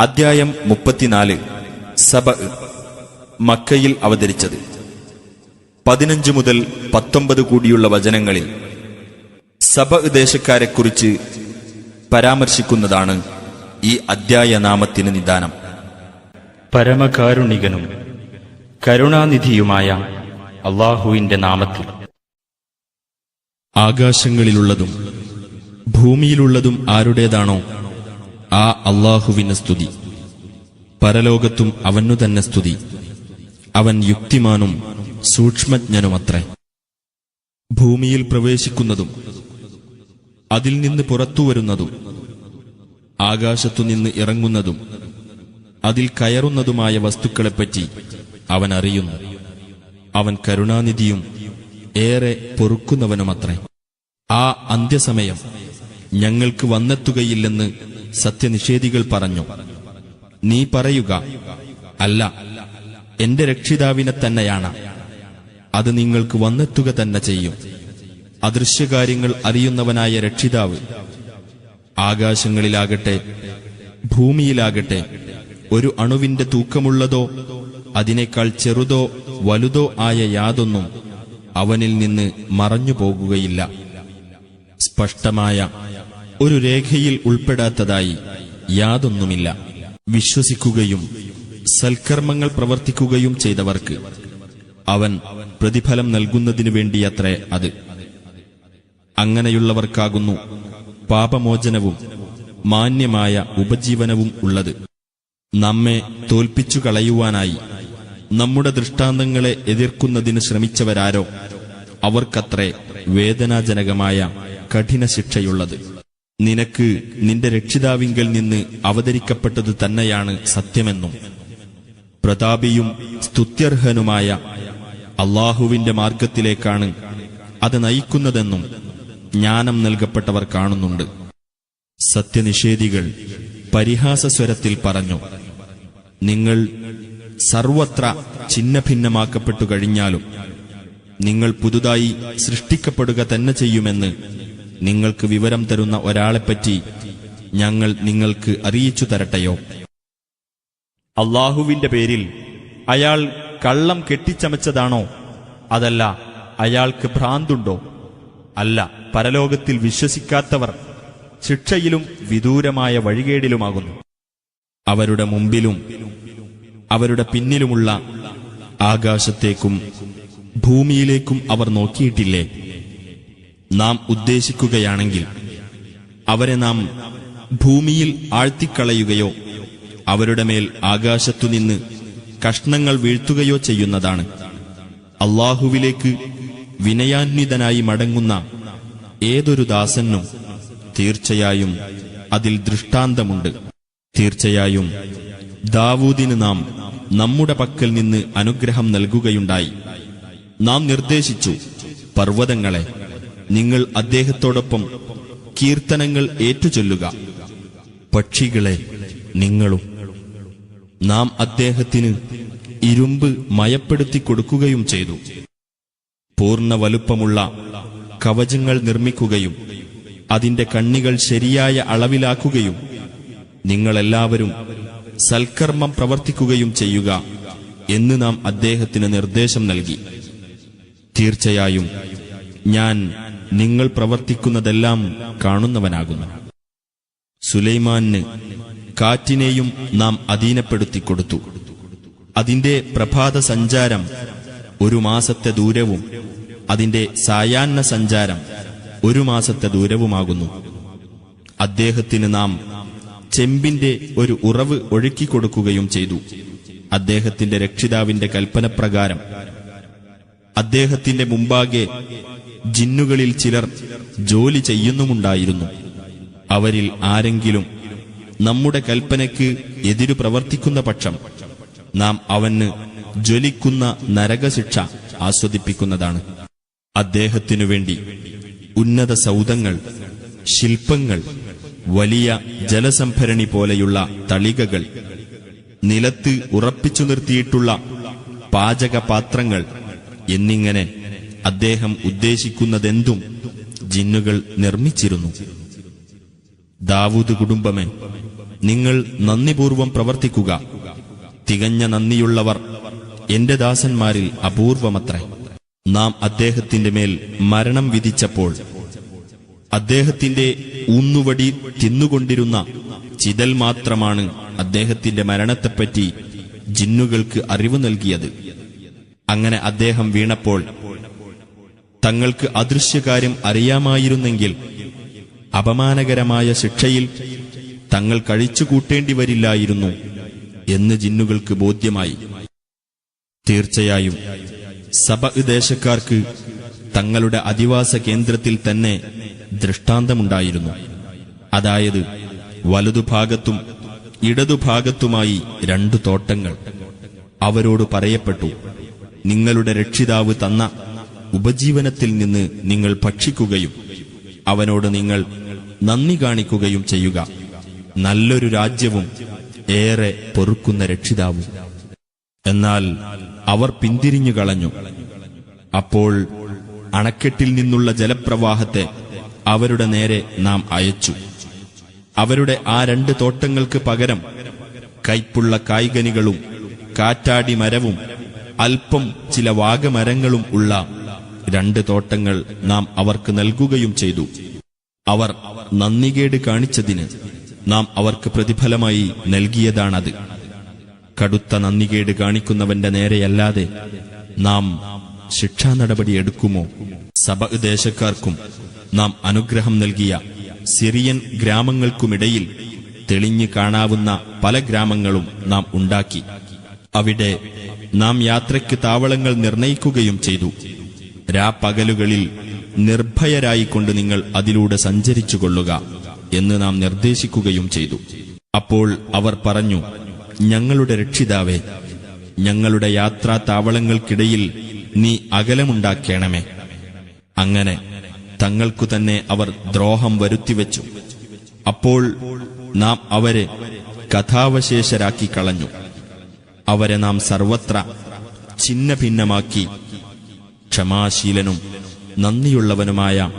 അദ്ധ്യായം മുപ്പത്തിനാല്. സബ മക്കയിൽ അവതരിച്ചത്. പതിനഞ്ച് മുതൽ പത്തൊമ്പത് കൂടിയുള്ള വചനങ്ങളിൽ സബ ദേശക്കാരെക്കുറിച്ച് പരാമർശിക്കുന്നതാണ് ഈ അധ്യായ നാമത്തിന് നിദാനം. പരമകാരുണികനും കരുണാനിധിയുമായ അള്ളാഹുവിന്റെ നാമത്തിൽ. ആകാശങ്ങളിലുള്ളതും ഭൂമിയിലുള്ളതും ആരുടേതാണോ? ആ അള്ളാഹുവിന് സ്തുതി. പരലോകത്തും അവനു തന്നെ സ്തുതി. അവൻ യുക്തിമാനും സൂക്ഷ്മജ്ഞനുമത്രേ. ഭൂമിയിൽ പ്രവേശിക്കുന്നതും അതിൽ നിന്ന് പുറത്തുവരുന്നതും ആകാശത്തുനിന്ന് ഇറങ്ങുന്നതും അതിൽ കയറുന്നതുമായ വസ്തുക്കളെപ്പറ്റി അവൻ അറിയുന്നു. അവൻ കരുണാനിധിയും ഏറെ പൊറുക്കുന്നവനുമത്രേ. ആ അന്ത്യസമയം ഞങ്ങൾക്ക് വന്നെത്തുകയില്ലെന്ന് സത്യനിഷേധികൾ പറഞ്ഞു നീ പറയുക അല്ല എന്റെ രക്ഷിതാവിനെ തന്നെയാണ്. അത് നിങ്ങൾക്ക് വന്നെത്തുക തന്നെ ചെയ്യും. അദൃശ്യകാര്യങ്ങൾ അറിയുന്നവനായ രക്ഷിതാവ് ആകാശങ്ങളിലാകട്ടെ ഭൂമിയിലാകട്ടെ ഒരു അണുവിന്റെ തൂക്കമുള്ളതോ അതിനേക്കാൾ ചെറുതോ വലുതോ ആയ യാതൊന്നും അവനിൽ നിന്ന് മറഞ്ഞു പോകുകയില്ല സ്പഷ്ടമായ ഒരു രേഖയിൽ ഉൾപ്പെടാത്തതായി യാതൊന്നുമില്ല. വിശ്വസിക്കുകയും സൽക്കർമ്മങ്ങൾ പ്രവർത്തിക്കുകയും ചെയ്തവർക്ക് അവൻ പ്രതിഫലം നൽകുന്നതിനു വേണ്ടിയത്രേ അത്. അങ്ങനെയുള്ളവർക്കാകുന്നു പാപമോചനവും മാന്യമായ ഉപജീവനവും ഉള്ളത്. നമ്മെ തോൽപ്പിച്ചു കളയുവാനായി നമ്മുടെ ദൃഷ്ടാന്തങ്ങളെ എതിർക്കുന്നതിന് ശ്രമിച്ചവരാരോ അവർക്കത്രേ വേദനാജനകമായ കഠിന ശിക്ഷയുള്ളത് നിനക്ക് നിന്റെ രക്ഷിതാവിങ്കൽ നിന്ന് അവതരിക്കപ്പെട്ടത് തന്നെയാണ് സത്യമെന്നും പ്രതാപിയും സ്തുത്യർഹനുമായ അള്ളാഹുവിന്റെ മാർഗത്തിലേക്കാണ് അത് നയിക്കുന്നതെന്നും ജ്ഞാനം നൽകപ്പെട്ടവർ കാണുന്നുണ്ട്. സത്യനിഷേധികൾ പരിഹാസസ്വരത്തിൽ പറഞ്ഞു നിങ്ങൾ സർവത്ര ഛിന്നഭിന്നമാക്കപ്പെട്ടു കഴിഞ്ഞാലും നിങ്ങൾ പുതുതായി സൃഷ്ടിക്കപ്പെടുക തന്നെ ചെയ്യുമെന്ന് നിങ്ങൾക്ക് വിവരം തരുന്ന ഒരാളെപ്പറ്റി ഞങ്ങൾ നിങ്ങൾക്ക് അറിയിച്ചു തരട്ടെയോ? അള്ളാഹുവിന്റെ പേരിൽ അയാൾ കള്ളം കെട്ടിച്ചമച്ചതാണോ? അതല്ല അയാൾക്ക് ഭ്രാന്തുണ്ടോ? അല്ല പരലോകത്തിൽ വിശ്വസിക്കാത്തവർ ശിക്ഷയിലും വിദൂരമായ വഴികേടിലുമാകുന്നു. അവരുടെ മുമ്പിലും അവരുടെ പിന്നിലുമുള്ള ആകാശത്തേക്കും ഭൂമിയിലേക്കും അവർ നോക്കിയിട്ടില്ലേ? നാം ഉദ്ദേശിക്കുകയാണെങ്കിൽ അവരെ നാം ഭൂമിയിൽ ആഴ്ത്തിക്കളയുകയോ അവരുടെ മേൽ ആകാശത്തുനിന്ന് കഷ്ണങ്ങൾ വീഴ്ത്തുകയോ ചെയ്യുന്നതാണ്. അള്ളാഹുവിലേക്ക് വിനയാന്വിതനായി മടങ്ങുന്ന ഏതൊരു ദാസനും തീർച്ചയായും അതിൽ ദൃഷ്ടാന്തമുണ്ട്. തീർച്ചയായും ദാവൂദിന് നാം നമ്മുടെ പക്കൽ നിന്ന് അനുഗ്രഹം നൽകുകയുണ്ടായി. നാം നിർദ്ദേശിച്ചു പർവതങ്ങളെ നിങ്ങൾ അദ്ദേഹത്തോടൊപ്പം കീർത്തനങ്ങൾ ഏറ്റുചൊല്ലുക. പക്ഷികളെ നിങ്ങളും. നാം അദ്ദേഹത്തിന് ഇരുമ്പ് മയപ്പെടുത്തി കൊടുക്കുകയും ചെയ്തു. പൂർണ വലുപ്പമുള്ള കവചങ്ങൾ നിർമ്മിക്കുകയും അതിന്റെ കണ്ണികൾ ശരിയായ അളവിലാക്കുകയും നിങ്ങളെല്ലാവരും സൽക്കർമ്മം പ്രവർത്തിക്കുകയും ചെയ്യുക എന്ന് നാം അദ്ദേഹത്തിന് നിർദ്ദേശം നൽകി. തീർച്ചയായും ഞാൻ നിങ്ങൾ പ്രവർത്തിക്കുന്നതെല്ലാം കാണുന്നവനാകുന്നു. സുലൈമാന് കാറ്റിനെയും നാം അധീനപ്പെടുത്തി കൊടുത്തു അതിന്റെ പ്രഭാത സഞ്ചാരം ഒരു മാസത്തെ ദൂരവും അതിന്റെ സായാഹ്ന സഞ്ചാരം ഒരു മാസത്തെ ദൂരവുമാകുന്നു. അദ്ദേഹത്തിന് നാം ചെമ്പിന്റെ ഒരു ഉറവ് ഒഴുക്കിക്കൊടുക്കുകയും ചെയ്തു. അദ്ദേഹത്തിന്റെ രക്ഷിതാവിന്റെ കൽപ്പനപ്രകാരം. അദ്ദേഹത്തിന്റെ മുമ്പാകെ ജിന്നുകളിൽ ചിലർ ജോലി ചെയ്യുന്നുമുണ്ടായിരുന്നു. അവരിൽ ആരെങ്കിലും നമ്മുടെ കൽപ്പനയ്ക്ക് എതിരു പ്രവർത്തിക്കുന്ന പക്ഷം നാം അവന് ജ്വലിക്കുന്ന നരകശിക്ഷ ആസ്വദിപ്പിക്കുന്നതാണ്. അദ്ദേഹത്തിനു വേണ്ടി ഉന്നത സൗധങ്ങൾ ശില്പങ്ങൾ വലിയ ജലസംഭരണി പോലെയുള്ള തളികകൾ നിലത്ത് ഉറപ്പിച്ചു നിർത്തിയിട്ടുള്ള പാചകപാത്രങ്ങൾ എന്നിങ്ങനെ അദ്ദേഹം ഉദ്ദേശിക്കുന്നതെന്തും ജിന്നുകൾ നിർമ്മിച്ചിരുന്നു. ദാവൂദ് കുടുംബമേ നിങ്ങൾ നന്ദിപൂർവം പ്രവർത്തിക്കുക. തികഞ്ഞ നന്ദിയുള്ളവർ എന്റെ ദാസന്മാരിൽ അപൂർവമത്രേ. നാം അദ്ദേഹത്തിന്റെ മേൽ മരണം വിധിച്ചപ്പോൾ അദ്ദേഹത്തിന്റെ ഊന്നുവടി തിന്നുകൊണ്ടിരുന്ന ചിതൽ മാത്രമാണ് അദ്ദേഹത്തിന്റെ മരണത്തെപ്പറ്റി ജിന്നുകൾക്ക് അറിവ് നൽകിയത്. അങ്ങനെ അദ്ദേഹം വീണപ്പോൾ തങ്ങൾക്ക് അദൃശ്യകാര്യം അറിയാമായിരുന്നെങ്കിൽ അപമാനകരമായ ശിക്ഷയിൽ തങ്ങൾ കഴിച്ചുകൂട്ടേണ്ടി വരില്ലായിരുന്നു എന്ന് ജിന്നുകൾക്ക് ബോധ്യമായി. തീർച്ചയായും സഭ ദേശക്കാർക്ക് തങ്ങളുടെ അധിവാസ കേന്ദ്രത്തിൽ തന്നെ ദൃഷ്ടാന്തമുണ്ടായിരുന്നു. അതായത് വലതുഭാഗത്തും ഇടതുഭാഗത്തുമായി രണ്ടു തോട്ടങ്ങൾ. അവരോട് പറയപ്പെട്ടു നിങ്ങളുടെ രക്ഷിതാവ് തന്ന ഉപജീവനത്തിൽ നിന്ന് നിങ്ങൾ ഭക്ഷിക്കുകയും അവനോട് നിങ്ങൾ നന്ദി കാണിക്കുകയും ചെയ്യുക. നല്ലൊരു രാജ്യവും ഏറെ പൊറുക്കുന്ന രക്ഷിതാവും. എന്നാൽ അവർ പിന്തിരിഞ്ഞു കളഞ്ഞു. അപ്പോൾ അണക്കെട്ടിൽ നിന്നുള്ള ജലപ്രവാഹത്തെ അവരുടെ നേരെ നാം അയച്ചു. അവരുടെ ആ രണ്ട് തോട്ടങ്ങൾക്ക് പകരം കൈപ്പുള്ള കായ്കനികളും കാറ്റാടി മരവും അല്പം ചില വാഗമരങ്ങളും ഉള്ള രണ്ട് തോട്ടങ്ങൾ നാം അവർക്ക് നൽകുകയും ചെയ്തു. അവർ നന്ദികേട് കാണിച്ചതിന് നാം അവർക്ക് പ്രതിഫലമായി നൽകിയതാണത്. കടുത്ത നന്ദികേട് കാണിക്കുന്നവന്റെ നേരെയല്ലാതെ നാം ശിക്ഷാ നടപടി എടുക്കുമോ? സഭ ദേശക്കാർക്കും നാം അനുഗ്രഹം നൽകിയ സിറിയൻ ഗ്രാമങ്ങൾക്കുമിടയിൽ തെളിഞ്ഞു കാണാവുന്ന പല ഗ്രാമങ്ങളും നാം ഉണ്ടാക്കി. അവിടെ നാം യാത്രയ്ക്ക് താവളങ്ങൾ നിർണയിക്കുകയും ചെയ്തു. രാപ്പകലുകളിൽ നിർഭയരായിക്കൊണ്ട് നിങ്ങൾ അതിലൂടെ സഞ്ചരിച്ചു കൊള്ളുക എന്ന് നാം നിർദ്ദേശിക്കുകയും ചെയ്തു. അപ്പോൾ അവർ പറഞ്ഞു ഞങ്ങളുടെ രക്ഷിതാവേ ഞങ്ങളുടെ യാത്രാ താവളങ്ങൾക്കിടയിൽ നീ അകലമുണ്ടാക്കേണമേ. അങ്ങനെ തങ്ങൾക്കു തന്നെ അവർ ദ്രോഹം വരുത്തിവെച്ചു. അപ്പോൾ നാം അവരെ കഥാവശേഷരാക്കി കളഞ്ഞു. അവരെ നാം സർവത്ര ഛിന്ന ഭിന്നമാക്കി ക്ഷമാശീലനും നന്ദിയുള്ളവനുമായ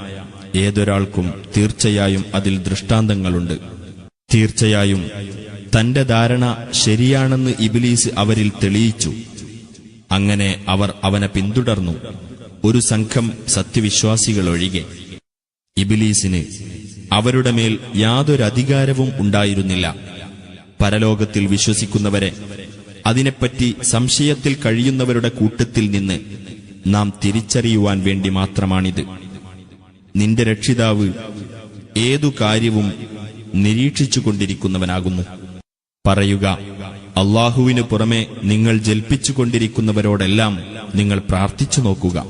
ഏതൊരാൾക്കും തീർച്ചയായും അതിൽ ദൃഷ്ടാന്തങ്ങളുണ്ട്. തീർച്ചയായും തന്റെ ധാരണ ശരിയാണെന്ന് ഇബിലീസ് അവരിൽ തെളിയിച്ചു. അങ്ങനെ അവർ അവനെ പിന്തുടർന്നു. ഒരു സംഘം സത്യവിശ്വാസികളൊഴികെ. ഇബിലീസിന് അവരുടെ മേൽ യാതൊരു അധികാരവും ഉണ്ടായിരുന്നില്ല. പരലോകത്തിൽ വിശ്വസിക്കുന്നവരെ അതിനെപ്പറ്റി സംശയത്തിൽ കഴിയുന്നവരുടെ കൂട്ടത്തിൽ നിന്ന് നാം തിരിച്ചറിയുവാൻ വേണ്ടി മാത്രമാണിത്. നിന്റെ രക്ഷിതാവ് ഏതു കാര്യവും നിരീക്ഷിച്ചുകൊണ്ടിരിക്കുന്നവനാകുന്നു. പറയുക അള്ളാഹുവിനു പുറമെ നിങ്ങൾ ജൽപ്പിച്ചുകൊണ്ടിരിക്കുന്നവരോടെല്ലാം നിങ്ങൾ പ്രാർത്ഥിച്ചു നോക്കുക.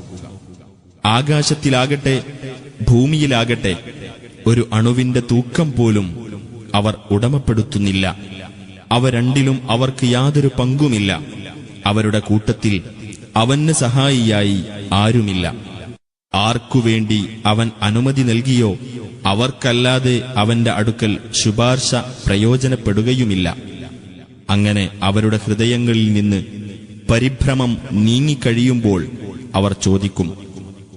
ആകാശത്തിലാകട്ടെ ഭൂമിയിലാകട്ടെ ഒരു അണുവിന്റെ തൂക്കം പോലും അവർ ഉടമപ്പെടുത്തുന്നില്ല. അവ രണ്ടിലും അവർക്ക് യാതൊരു പങ്കുമില്ല. അവരുടെ കൂട്ടത്തിൽ അവന് സഹായിയായി ആരുമില്ല. ആർക്കുവേണ്ടി അവൻ അനുമതി നൽകിയോ? അവർക്കല്ലാതെ അവന്റെ അടുക്കൽ ശുപാർശ പ്രയോജനപ്പെടുകയുമില്ല. അങ്ങനെ അവരുടെ ഹൃദയങ്ങളിൽ നിന്ന് പരിഭ്രമം നീങ്ങിക്കഴിയുമ്പോൾ അവർ ചോദിക്കും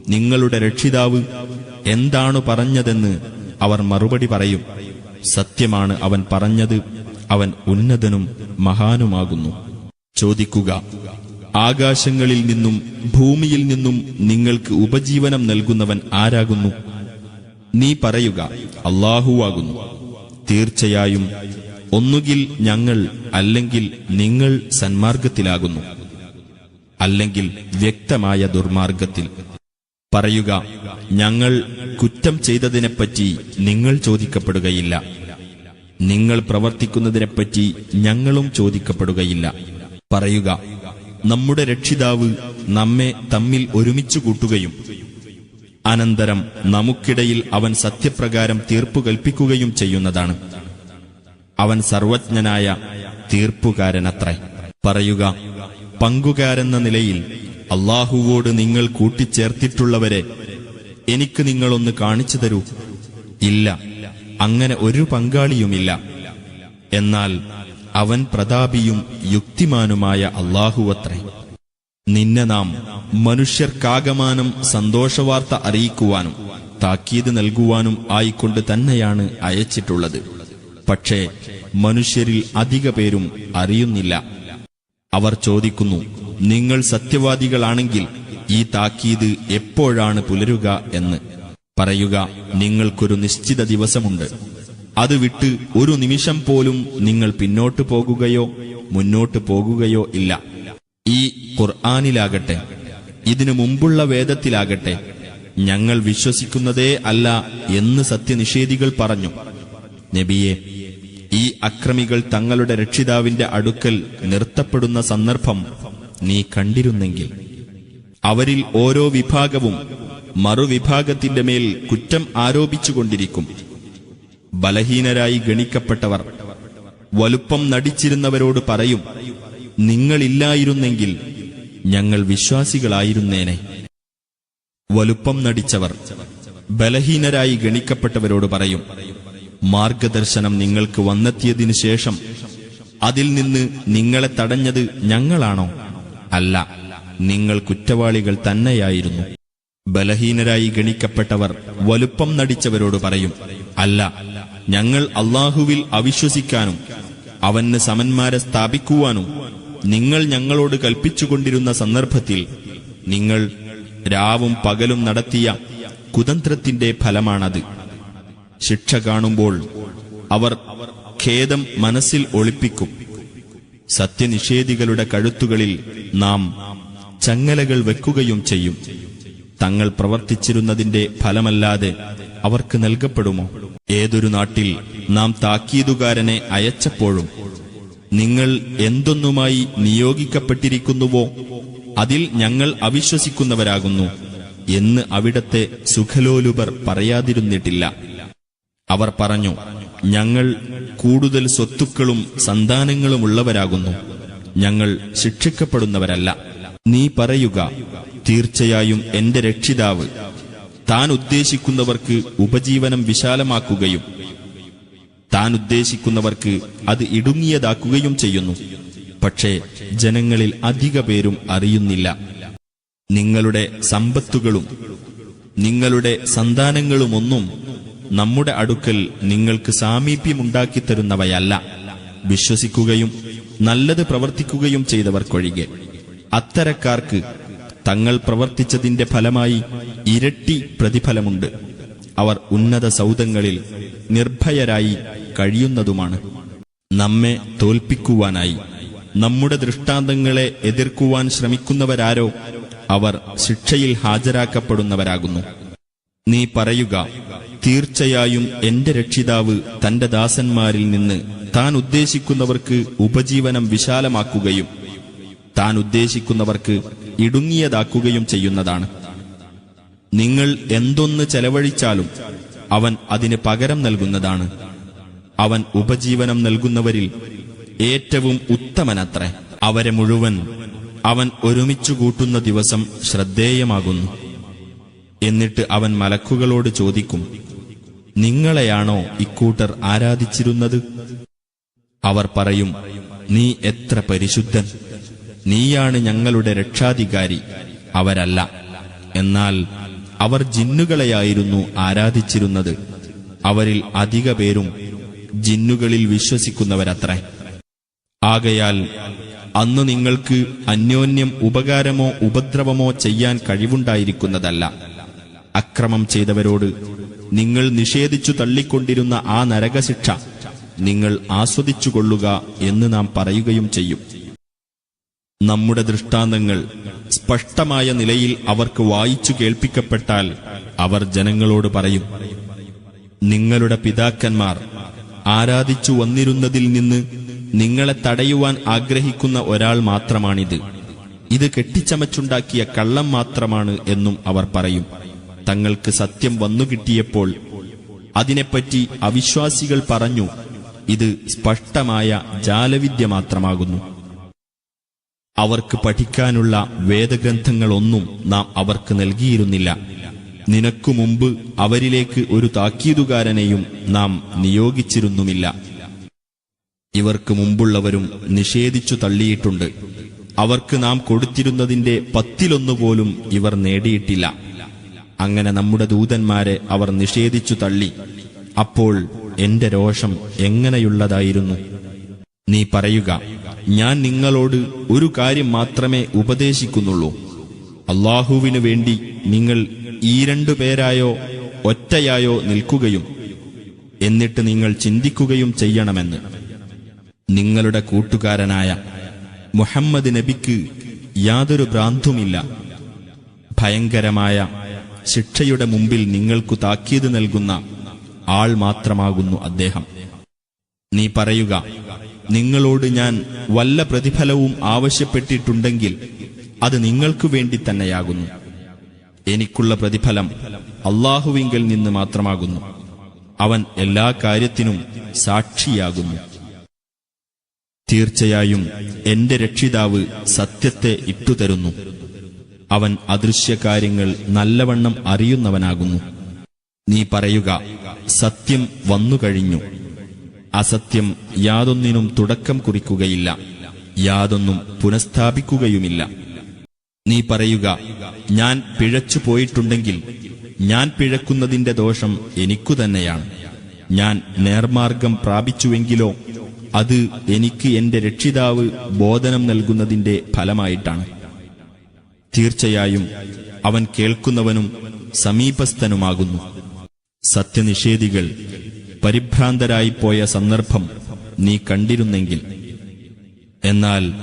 നിങ്ങളുടെ രക്ഷിതാവ് എന്താണ് പറഞ്ഞതെന്ന് അവർ മറുപടി പറയും. സത്യമാണ് അവൻ പറഞ്ഞത് അവൻ ഉന്നതനും മഹാനുമാകുന്നു. ചോദിക്കുക ആകാശങ്ങളിൽ നിന്നും ഭൂമിയിൽ നിന്നും നിങ്ങൾക്ക് ഉപജീവനം നൽകുന്നവൻ ആരാകുന്നു? നീ പറയുക അള്ളാഹുവാകുന്നു തീർച്ചയായും ഒന്നുകിൽ ഞങ്ങൾ അല്ലെങ്കിൽ നിങ്ങൾ സന്മാർഗത്തിലാകുന്നു അല്ലെങ്കിൽ വ്യക്തമായ ദുർമാർഗത്തിൽ. പറയുക ഞങ്ങൾ കുറ്റം ചെയ്തതിനെപ്പറ്റി നിങ്ങൾ ചോദിക്കപ്പെടുകയില്ല. നിങ്ങൾ പ്രവർത്തിക്കുന്നതിനെപ്പറ്റി ഞങ്ങളും ചോദിക്കപ്പെടുകയില്ല. പറയുക നമ്മുടെ രക്ഷിതാവ് നമ്മെ തമ്മിൽ ഒരുമിച്ചു കൂട്ടുകയും അനന്തരം നമുക്കിടയിൽ അവൻ സത്യപ്രകാരം തീർപ്പു കൽപ്പിക്കുകയും ചെയ്യുന്നതാണ്. അവൻ സർവജ്ഞനായ തീർപ്പുകാരനത്രേ. പറയുക പങ്കുകാരെന്ന നിലയിൽ അള്ളാഹുവോട് നിങ്ങൾ കൂട്ടിച്ചേർത്തിട്ടുള്ളവരെ എനിക്ക് നിങ്ങളൊന്ന് കാണിച്ചു തരൂ. ഇല്ല അങ്ങനെ ഒരു പങ്കാളിയുമില്ല. എന്നാൽ അവൻ പ്രതാപിയും യുക്തിമാനുമായ അള്ളാഹുവത്രേ. നിന്നെ നാം മനുഷ്യർക്കാകമാനം സന്തോഷവാർത്ത അറിയിക്കുവാനും താക്കീത് നൽകുവാനും ആയിക്കൊണ്ട് തന്നെയാണ് അയച്ചിട്ടുള്ളത്. പക്ഷേ മനുഷ്യരിൽ അധിക പേരും അറിയുന്നില്ല. അവർ ചോദിക്കുന്നു നിങ്ങൾ സത്യവാദികളാണെങ്കിൽ ഈ താക്കീത് എപ്പോഴാണ് പുലരുക? എന്ന്. പറയുക നിങ്ങൾക്കൊരു നിശ്ചിത ദിവസമുണ്ട്. അത് വിട്ട് ഒരു നിമിഷം പോലും നിങ്ങൾ പിന്നോട്ടു പോകുകയോ മുന്നോട്ടു പോകുകയോ ഇല്ല. ഈ ഖുർആാനിലാകട്ടെ ഇതിനു മുമ്പുള്ള വേദത്തിലാകട്ടെ ഞങ്ങൾ വിശ്വസിക്കുന്നതേ അല്ല എന്ന് സത്യനിഷേധികൾ പറഞ്ഞു. നബിയെ ഈ അക്രമികൾ തങ്ങളുടെ രക്ഷിതാവിന്റെ അടുക്കൽ നിർത്തപ്പെടുന്ന സന്ദർഭം നീ കണ്ടിരുന്നെങ്കിൽ അവരിൽ ഓരോ വിഭാഗവും മറുവിഭാഗത്തിന്റെ മേൽ കുറ്റം ആരോപിച്ചുകൊണ്ടിരിക്കും. ബലഹീനരായി ഗണിക്കപ്പെട്ടവർ വലുപ്പം നടിച്ചിരുന്നവരോട് പറയും നിങ്ങളില്ലായിരുന്നെങ്കിൽ ഞങ്ങൾ വിശ്വാസികളായിരുന്നേനെ. വലുപ്പം നടിച്ചവർ ബലഹീനരായി ഗണിക്കപ്പെട്ടവരോട് പറയും മാർഗദർശനം നിങ്ങൾക്ക് വന്നെത്തിയതിനു ശേഷം അതിൽ നിന്ന് നിങ്ങളെ തടഞ്ഞത് ഞങ്ങളാണോ? അല്ല നിങ്ങൾ കുറ്റവാളികൾ തന്നെയായിരുന്നു. ബലഹീനരായി ഗണിക്കപ്പെട്ടവർ വലുപ്പം നടിച്ചവരോട് പറയും അല്ല ഞങ്ങൾ അള്ളാഹുവിൽ അവിശ്വസിക്കാനും അവന് സമന്മാരെ സ്ഥാപിക്കുവാനും നിങ്ങൾ ഞങ്ങളോട് കൽപ്പിച്ചുകൊണ്ടിരുന്ന സന്ദർഭത്തിൽ നിങ്ങൾ രാവും പകലും നടത്തിയ കുതന്ത്രത്തിന്റെ ഫലമാണത്. ശിക്ഷ കാണുമ്പോൾ അവർ ഖേദം മനസ്സിൽ ഒളിപ്പിക്കും. സത്യനിഷേധികളുടെ കഴുത്തുകളിൽ നാം ചങ്ങലകൾ വെക്കുകയും ചെയ്യും. തങ്ങൾ പ്രവർത്തിച്ചിരുന്നതിന്റെ ഫലമല്ലാതെ അവർക്ക് നൽകപ്പെടുമോ? ഏതൊരു നാട്ടിൽ നാം താക്കീതുകാരനെ അയച്ചപ്പോഴും നിങ്ങൾ എന്തൊന്നുമായി നിയോഗിക്കപ്പെട്ടിരിക്കുന്നുവോ അതിൽ ഞങ്ങൾ അവിശ്വസിക്കുന്നവരാകുന്നു എന്ന് അവിടത്തെ സുഖലോലുപർ പറയാതിരുന്നിട്ടില്ല. അവർ പറഞ്ഞു ഞങ്ങൾ കൂടുതൽ സ്വത്തുക്കളും സന്താനങ്ങളുമുള്ളവരാകുന്നു ഞങ്ങൾ ശിക്ഷിക്കപ്പെടുന്നവരല്ല. നീ പറയുക തീർച്ചയായും എന്റെ രക്ഷിതാവ് താൻ ഉദ്ദേശിക്കുന്നവർക്ക് ഉപജീവനം വിശാലമാക്കുകയും താൻ ഉദ്ദേശിക്കുന്നവർക്ക് അത് ഇടുങ്ങിയതാക്കുകയും ചെയ്യുന്നു. പക്ഷേ ജനങ്ങളിൽ അധിക പേരും അറിയുന്നില്ല. നിങ്ങളുടെ സമ്പത്തുകളും നിങ്ങളുടെ സന്താനങ്ങളുമൊന്നും നമ്മുടെ അടുക്കൽ നിങ്ങൾക്ക് സാമീപ്യമുണ്ടാക്കി തരുന്നവയല്ല വിശ്വസിക്കുകയും നല്ലത് പ്രവർത്തിക്കുകയും ചെയ്തവർക്കൊഴികെ. അത്തരക്കാർക്ക് തങ്ങൾ പ്രവർത്തിച്ചതിന്റെ ഫലമായി ഇരട്ടി പ്രതിഫലമുണ്ട്. അവർ ഉന്നത സൗദങ്ങളിൽ നിർഭയരായി കഴിയുന്നതുമാണ്. നമ്മെ തോൽപ്പിക്കുവാനായി നമ്മുടെ ദൃഷ്ടാന്തങ്ങളെ എതിർക്കുവാൻ ശ്രമിക്കുന്നവരാരോ അവർ ശിക്ഷയിൽ ഹാജരാക്കപ്പെടുന്നവരാകുന്നു. നീ പറയുക തീർച്ചയായും എന്റെ രക്ഷിതാവ് തന്റെ ദാസന്മാരിൽ നിന്ന് താൻ ഉദ്ദേശിക്കുന്നവർക്ക് ഉപജീവനം വിശാലമാക്കുകയും താൻ ഉദ്ദേശിക്കുന്നവർക്ക് ഇടുങ്ങിയതാക്കുകയും ചെയ്യുന്നതാണ്. നിങ്ങൾ എന്തൊന്ന് ചെലവഴിച്ചാലും അവൻ അതിന് പകരം നൽകുന്നതാണ്. അവൻ ഉപജീവനം നൽകുന്നവരിൽ ഏറ്റവും ഉത്തമനത്രേ. അവരെ മുഴുവൻ അവൻ ഒരുമിച്ചു കൂട്ടുന്ന ദിവസം ശ്രദ്ധേയമാകുന്നു. എന്നിട്ട് അവൻ മലക്കുകളോട് ചോദിക്കും നിങ്ങളെയാണോ ഇക്കൂട്ടർ ആരാധിച്ചിരുന്നത്? അവർ പറയും നീ എത്ര പരിശുദ്ധൻ? നീയാണ് ഞങ്ങളുടെ രക്ഷാധികാരി. അവരല്ല. എന്നാൽ അവർ ജിന്നുകളെയായിരുന്നു ആരാധിച്ചിരുന്നത്. അവരിൽ അധിക പേരും ജിന്നുകളിൽ വിശ്വസിക്കുന്നവരത്രേ. ആകയാൽ അന്ന് നിങ്ങൾക്ക് അന്യോന്യം ഉപകാരമോ ഉപദ്രവമോ ചെയ്യാൻ കഴിവുണ്ടായിരിക്കുന്നതല്ല. അക്രമം ചെയ്തവരോട് നിങ്ങൾ നിഷേധിച്ചു തള്ളിക്കൊണ്ടിരുന്ന ആ നരകശിക്ഷ നിങ്ങൾ ആസ്വദിച്ചുകൊള്ളുക എന്ന് നാം പറയുകയും ചെയ്യും. നമ്മുടെ ദൃഷ്ടാന്തങ്ങൾ സ്പഷ്ടമായ നിലയിൽ അവർക്ക് വായിച്ചു കേൾപ്പിക്കപ്പെട്ടാൽ അവർ ജനങ്ങളോട് പറയും നിങ്ങളുടെ പിതാക്കന്മാർ ആരാധിച്ചു വന്നിരുന്നതിൽ നിന്ന് നിങ്ങളെ തടയുവാൻ ആഗ്രഹിക്കുന്ന ഒരാൾ മാത്രമാണിത്. ഇത് കെട്ടിച്ചമച്ചുണ്ടാക്കിയ കള്ളം മാത്രമാണ് എന്നും അവർ പറയും. തങ്ങൾക്ക് സത്യം വന്നു കിട്ടിയപ്പോൾ അതിനെപ്പറ്റി അവിശ്വാസികൾ പറഞ്ഞു ഇത് സ്പഷ്ടമായ ജാലവിദ്യ മാത്രമാകുന്നു. അവർക്ക് പഠിക്കാനുള്ള വേദഗ്രന്ഥങ്ങളൊന്നും നാം അവർക്ക് നൽകിയിരുന്നില്ല. നിനക്കു മുമ്പ് അവരിലേക്ക് ഒരു താക്കീതുകാരനെയും നാം നിയോഗിച്ചിരുന്നുമില്ല. ഇവർക്ക് മുമ്പുള്ളവരും നിഷേധിച്ചു തള്ളിയിട്ടുണ്ട്. അവർക്ക് നാം കൊടുത്തിരുന്നതിന്റെ പത്തിലൊന്നുപോലും ഇവർ നേടിയിട്ടില്ല. അങ്ങനെ നമ്മുടെ ദൂതന്മാരെ അവർ നിഷേധിച്ചു തള്ളി. അപ്പോൾ എന്റെ രോഷം എങ്ങനെയുള്ളതായിരുന്നു? നീ പറയുക ഞാൻ നിങ്ങളോട് ഒരു കാര്യം മാത്രമേ ഉപദേശിക്കുന്നുള്ളൂ. അള്ളാഹുവിനു വേണ്ടി നിങ്ങൾ ഈ രണ്ടു പേരായോ ഒറ്റയായോ നിൽക്കുകയും എന്നിട്ട് നിങ്ങൾ ചിന്തിക്കുകയും ചെയ്യണമെന്ന്. നിങ്ങളുടെ കൂട്ടുകാരനായ മുഹമ്മദ് നബിക്ക് യാതൊരു ഭ്രാന്തുമില്ല. ഭയങ്കരമായ ശിക്ഷയുടെ മുമ്പിൽ നിങ്ങൾക്കു താക്കീത് നൽകുന്ന ആൾ മാത്രമാകുന്നു അദ്ദേഹം. നീ പറയുക നിങ്ങളോട് ഞാൻ വല്ല പ്രതിഫലവും ആവശ്യപ്പെട്ടിട്ടുണ്ടെങ്കിൽ അത് നിങ്ങൾക്കു വേണ്ടി തന്നെയാകുന്നു. എനിക്കുള്ള പ്രതിഫലം അള്ളാഹുവിങ്കിൽ നിന്ന് മാത്രമാകുന്നു. അവൻ എല്ലാ കാര്യത്തിനും സാക്ഷിയാകുന്നു. തീർച്ചയായും എന്റെ രക്ഷിതാവ് സത്യത്തെ ഇട്ടുതരുന്നു. അവൻ അദൃശ്യകാര്യങ്ങൾ നല്ലവണ്ണം അറിയുന്നവനാകുന്നു. നീ പറയുക സത്യം വന്നുകഴിഞ്ഞു. അസത്യം യാതൊന്നിനും തുടക്കം കുറിക്കുകയില്ല. യാതൊന്നും പുനഃസ്ഥാപിക്കുകയുമില്ല. നീ പറയുക ഞാൻ പിഴച്ചു പോയിട്ടുണ്ടെങ്കിൽ ഞാൻ പിഴക്കുന്നതിന്റെ ദോഷം എനിക്കു തന്നെയാണ്. ഞാൻ നേർമാർഗം പ്രാപിച്ചുവെങ്കിലോ അത് എനിക്ക് എന്റെ രക്ഷിതാവ് ബോധനം നൽകുന്നതിന്റെ ഫലമായിട്ടാണ്. തീർച്ചയായും അവൻ കേൾക്കുന്നവനും സമീപസ്ഥനുമാകുന്നു. സത്യനിഷേധികൾ പരിഭ്രാന്തരായിപ്പോയ സന്ദർഭം നീ കണ്ടിരുന്നെങ്കിൽ. എന്നാൽ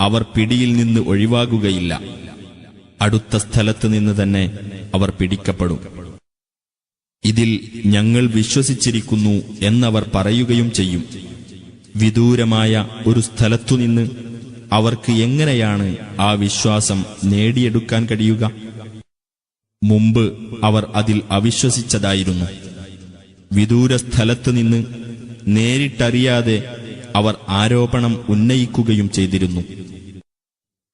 അവർ പിടിയിൽ നിന്ന് ഒഴിവാകുകയില്ല. അടുത്ത സ്ഥലത്ത് നിന്ന് തന്നെ അവർ പിടിക്കപ്പെടും. ഇതിൽ ഞങ്ങൾ വിശ്വസിച്ചിരിക്കുന്നു എന്നവർ പറയുകയും ചെയ്യും. വിദൂരമായ ഒരു സ്ഥലത്തുനിന്ന് അവർക്ക് എങ്ങനെയാണ് ആ വിശ്വാസം നേടിയെടുക്കാൻ കഴിയുക? മുമ്പ് അവർ അതിൽ അവിശ്വസിച്ചതായിരുന്നു. വിദൂര സ്ഥലത്ത് നിന്ന് നേരിട്ടറിയാതെ അവർ ആരോപണം ഉന്നയിക്കുകയും ചെയ്തിരുന്നു.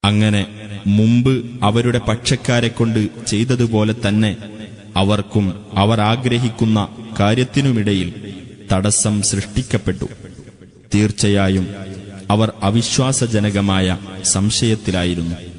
അങ്ങനെ മുമ്പ് അവരുടെ പക്ഷക്കാരെ കൊണ്ട് ചെയ്തതുപോലെ തന്നെ അവർക്കും അവർ ആഗ്രഹിക്കുന്ന കാര്യത്തിനുമിടയിൽ തടസ്സം സൃഷ്ടിക്കപ്പെട്ടു. തീർച്ചയായും അവർ അവിശ്വാസജനകമായ സംശയത്തിലായിരുന്നു.